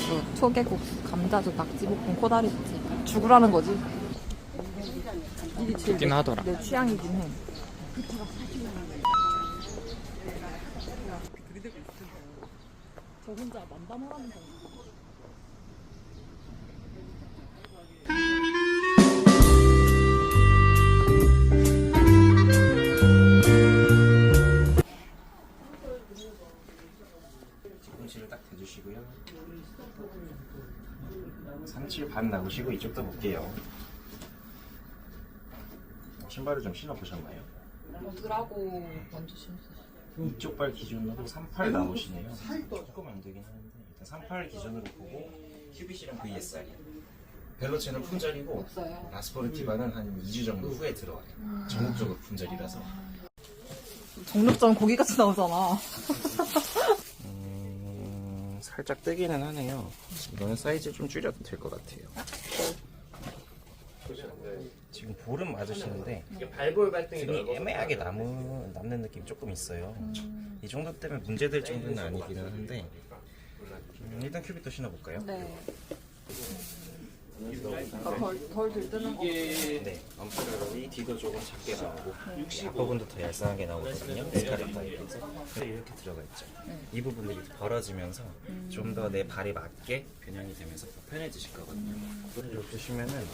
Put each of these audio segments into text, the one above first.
콩국수, 초계국수, 감자주, 낙지볶음, 코다리찜. 죽으라는 거지. 이게 제일 좋긴 내- 하더라. 내 취향이긴 해. 저 혼자 만담하라는 거. 뒤꿈치를 딱 대주시고요. 상체 반 나오시고 이쪽도 볼게요. 신발을 좀 신어보셨나요? 드라고 먼저 신었어. 이쪽 발 기준으로 38 나오시네요. 조금 안 되긴 하는데 일단 38 기준으로 보고 QBC랑 VSR이 벨로체는 품절이고 없어요. 라스포르티바는 한 2주 정도 후에 들어와요. 전국적으로 품절이라서 정육점 고기 같이 나오잖아. 음, 살짝 뜨기는 하네요. 이거는 사이즈 좀 줄여도 될 것 같아요. 지금 볼은 맞으시는데 발볼 발등이 등이 애매하게 남은, 남는 느낌이 조금 있어요. 이 정도 때문에 문제될 정도는 아니기는 한데 음, 일단 큐빅도 신어볼까요? 네. 그러니까 덜, 덜 들뜨는 거. 네, 엄프렐이 뒤도 조금 작게 나오고 앞부분도 더 얄쌍하게 나오거든요. 스카렛 타입에서 근데 이렇게 들어가 있죠. 이 부분들이 벌어지면서 좀 더 내 발에 맞게 변형이 되면서 더 편해지실 거거든요. 이렇게 보시면은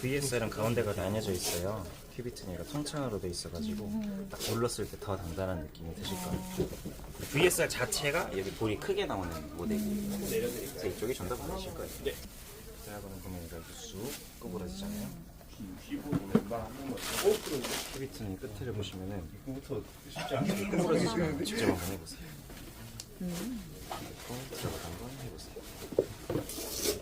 VSL은 가운데가 나뉘어져 있어요. 큐비트는 얘가 통창으로 돼 있어가지고 딱 눌렀을 때 더 단단한 느낌이 드실 거예요. VSR 자체가 여기 볼이 크게 나오는 모델이에요. 그래서 이쪽이 좀더 많으실 거예요. 드라곤은 보면 이렇게 쑥 꼬부러지잖아요. 큐비트는 끝을 보시면은 이렇게 꼬부러지시면 직접 한번 해보세요. 그리고 들어가 한번 해보세요.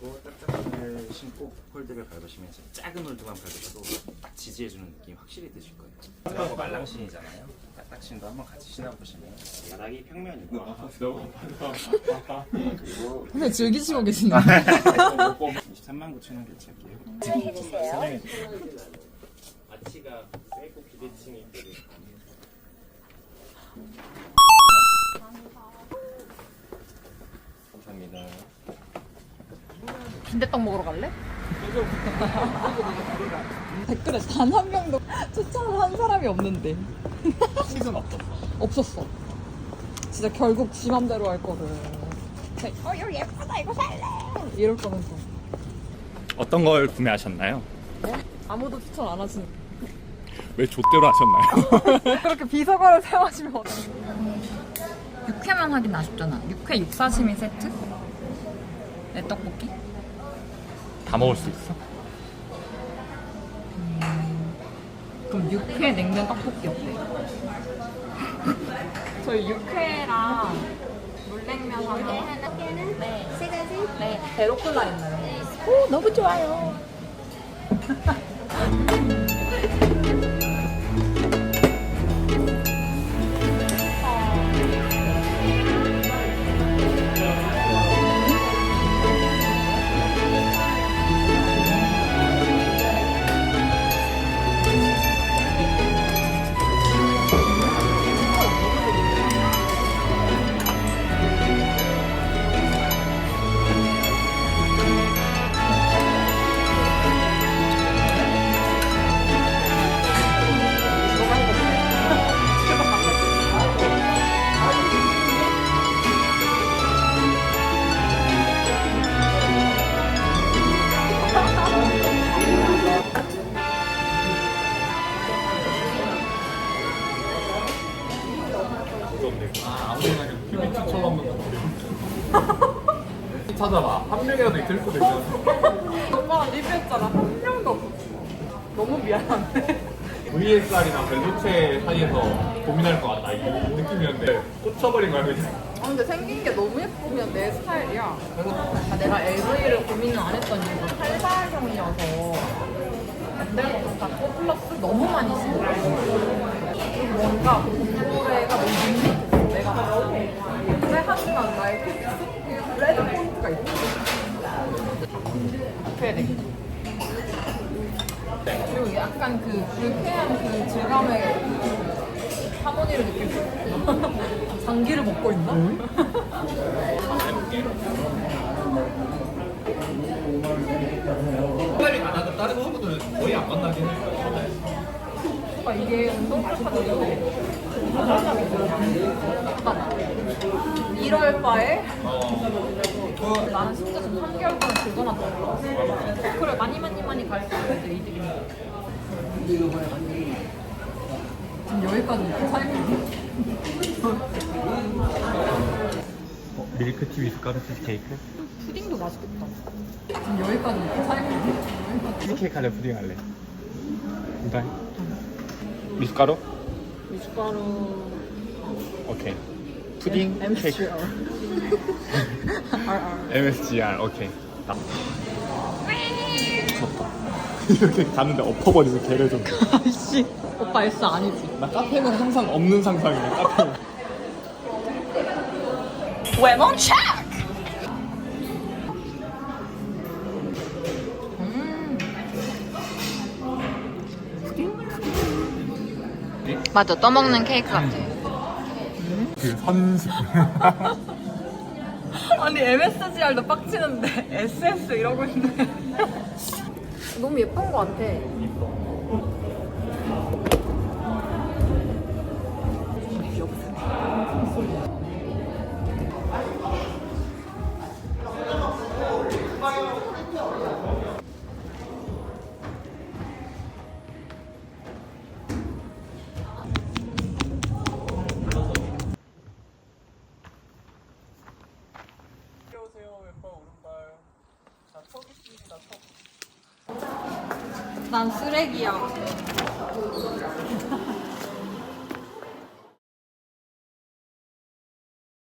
그리고 딱딱함을 신고 홀드를 밟으시면서 작은 홀드만 밟으셔도 딱 지지해주는 느낌이 확실히 드실 거예요. 드라고 말랑신이잖아요. 딱딱신도 한번 같이 신어보시면 바닥이 평면이고 그리고 근데 즐기시고 계시네. 23만 9천 원 결제할게요. 해주세요. 아치가 세고 비대칭이 되게 감사합니다. 빈대떡 먹으러 갈래? 댓글에 단 한 명도 추천을 한 사람이 없는데. 시즌 없어. 없었어. 진짜 결국 지 맘대로 할 거를. 어, 이거 예쁘다, 이거 살래! 이럴 거면서. 어떤 걸 구매하셨나요? 아무도 추천 안 하시는. 왜 좆대로 하셨나요? 그렇게 비서관을 사용하시면 어떡해. 육회만 하긴 아쉽잖아. 육회 육사시미 세트? 내 떡볶이? 다 먹을 수 있어? 그럼 육회 냉면 떡볶이 어때? 저희 육회랑 물냉면 하나. 네. 세 가지. 네. 제로콜라 있나요? 오 너무 좋아요. 찾아봐. 한 명이라도 있을 수도 있잖아. 오빠가 리뷰했잖아. 한 명도 없어. 너무 미안한데. VSR이나 벨로체 사이에서 고민할 것 같다. 이 느낌이었는데 꽂혀버린 거야 그냥. 아, 근데 생긴 게 너무 예쁘면 내 스타일이야. 아, 내가 LV를 고민을 안 했던 이유가 팔살 젤리형이어서 엠벨러도 플러스 너무 많이. 그리고 뭔가 너무 밋밋했어. 내가 봤을 때. 근데 하지만 나의 픽스 레드 포인트가 있어. 패딩. 그리고 약간 그 불쾌한 그 질감의 하모니를 느낄 수 있어. 장기를 먹고 있나? 빨리 안 하고 다른 친구들은 거의 안 만나긴 해요. 그러니까 이게 운동 약간 1월 바에 어, 나는 진짜 지금 3개월 동안 긁어놨더라고. 그래 많이 많이 많이 갈수 있는데 이들이 지금 여기까지 이렇게 살고 밀크티 위스 까르치 케이크? 푸딩도 맛있겠다. 지금 여기까지 이렇게 살고 여기까지. 케이크 할래 푸딩 할래? 일단 미숫가루? 미숫가루 오케이 푸딩 케이크 RR. MSGR 오케이 나. 졌다 이렇게 갔는데 엎어버려서 개를 좀. 아이씨 오빠 S 아니지? 나 카페는 항상 없는 상상이야 카페는 외모 체크! 음. 맞아 떠먹는 케이크 같아 그 선수. 아니 MSGR도 빡치는데 SS 이러고 있네. 너무 예쁜 거 같아. 안녕 왼발 오른발 자 턱이 니다 턱난 쓰레기야.